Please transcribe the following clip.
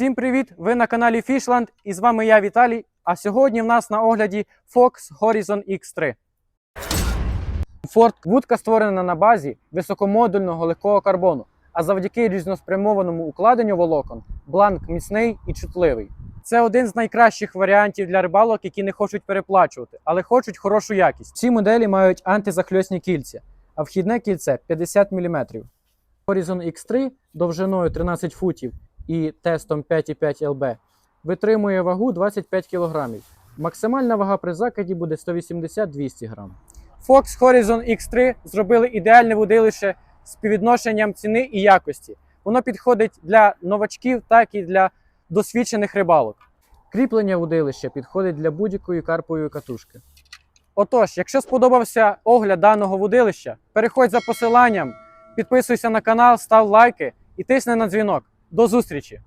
Всім привіт! Ви на каналі Fishland і з вами я Віталій. А сьогодні в нас на огляді Fox Horizon X3. Форт вудка створена на базі високомодульного легкого карбону, а завдяки різноспрямованому укладенню волокон бланк міцний і чутливий. Це один з найкращих варіантів для рибалок, які не хочуть переплачувати, але хочуть хорошу якість. Ці моделі мають антизахльосні кільця, а вхідне кільце 50 мм. Horizon X3 довжиною 13 футів і тестом 5,5 ЛБ витримує вагу 25 кг. Максимальна вага при закиді буде 180-200 г. Fox Horizon X3 зробили ідеальне вудилище з співвідношенням ціни і якості. Воно підходить для новачків, так і для досвідчених рибалок. Кріплення вудилища підходить для будь-якої карпової катушки. Отож, якщо сподобався огляд даного вудилища, переходь за посиланням, підписуйся на канал, став лайки і тисни на дзвінок. До зустрічі!